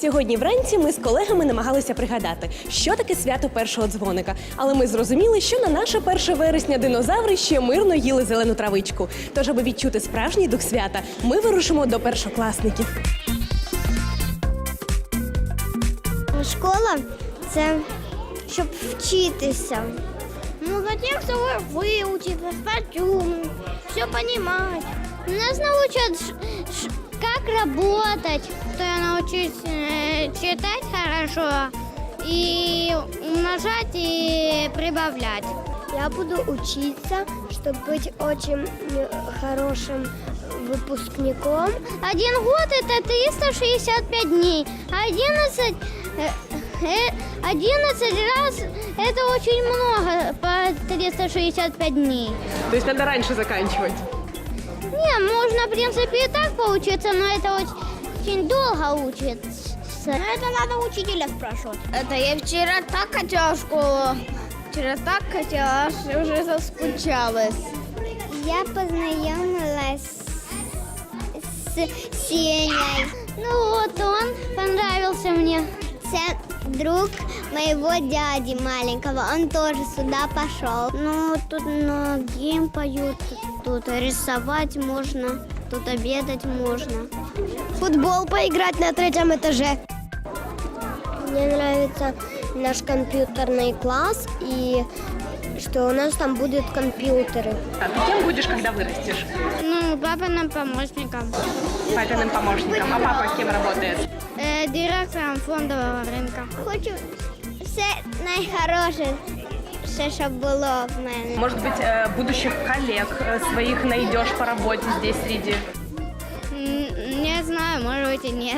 Сьогодні вранці ми з колегами намагалися пригадати, що таке свято першого дзвоника. Але ми зрозуміли, що на наше 1 вересня динозаври ще мирно їли зелену травичку. Тож, аби відчути справжній дух свята, ми вирушимо до першокласників. Школа це щоб вчитися. Ну, с тобой выучиться, статью, все понимать. Нас научат, работать. То я научусь э, читать хорошо и умножать и прибавлять. Я буду учиться, чтобы быть очень э, хорошим выпускником. Один год это 365 дней. 11, э, э, 11 раз это очень много по 365 дней. То есть надо раньше заканчивать. Не, можно, в принципе, и так поучиться, но это очень, долго учиться. Это надо учителя спрашивать. Это я вчера так хотела в школу. Вчера так хотела, аж уже заскучалась. Я познакомилась с Сеней. Ну вот он понравился мне. Это друг моего дяди маленького. Он тоже сюда пошел. Ну, тут многим поют. Тут рисовать можно, тут обедать можно. Футбол поиграть на третьем этаже. Мне нравится наш компьютерный класс и что у нас там будут компьютеры. А ты кем будешь, когда вырастешь? Ну, папиным помощником. Папиным помощником. А папа кем работает? Е, директором фондового ринка. Хочу все найхороше, все, щоб було в мене. Может быть, э, будущих коллег э, своих найдешь по работе здесь среди? Не знаю, може бути і ні.